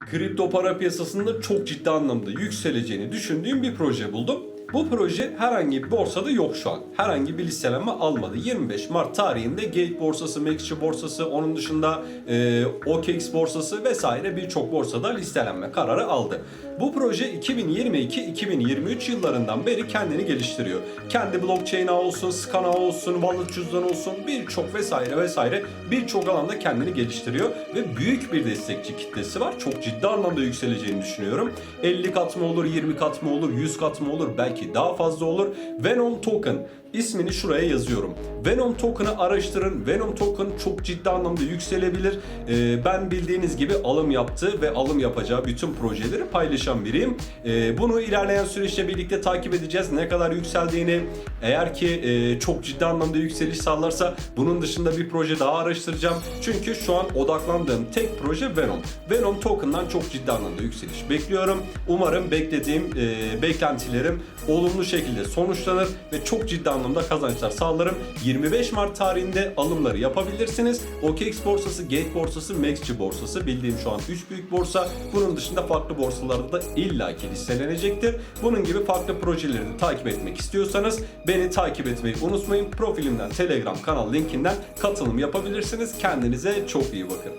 kripto para piyasasında çok ciddi anlamda yükseleceğini düşündüğüm bir proje buldum. Bu proje herhangi bir borsada yok şu an. Herhangi bir listelenme almadı. 25 Mart tarihinde Gate borsası, Mexçi borsası, onun dışında e, OKX borsası vesaire birçok borsada listelenme kararı aldı. Bu proje 2022-2023 yıllarından beri kendini geliştiriyor. Kendi blockchain olsun, scan olsun, wallet cüzdanı olsun birçok vesaire vesaire birçok alanda kendini geliştiriyor ve büyük bir destekçi kitlesi var. Çok ciddi anlamda yükseleceğini düşünüyorum. 50 kat mı olur, 20 kat mı olur, 100 kat mı olur, belki daha fazla olur. Venom Token ismini şuraya yazıyorum. Venom Token'ı araştırın. Venom Token çok ciddi anlamda yükselebilir. Ee, ben bildiğiniz gibi alım yaptı ve alım yapacağı bütün projeleri paylaşan biriyim. Ee, bunu ilerleyen süreçte birlikte takip edeceğiz. Ne kadar yükseldiğini, eğer ki e, çok ciddi anlamda yükseliş sağlarsa bunun dışında bir proje daha araştıracağım. Çünkü şu an odaklandığım tek proje Venom. Venom Token'dan çok ciddi anlamda yükseliş bekliyorum. Umarım beklediğim e, beklentilerim olumlu şekilde sonuçlanır ve çok ciddi anlamda kazançlar sağlarım. 25 Mart tarihinde alımları yapabilirsiniz. OKX borsası, Gate borsası, Mexçi borsası bildiğim şu an 3 büyük borsa. Bunun dışında farklı borsalarda da illaki listelenecektir. Bunun gibi farklı projeleri de takip etmek istiyorsanız beni takip etmeyi unutmayın. Profilimden Telegram kanal linkinden katılım yapabilirsiniz. Kendinize çok iyi bakın.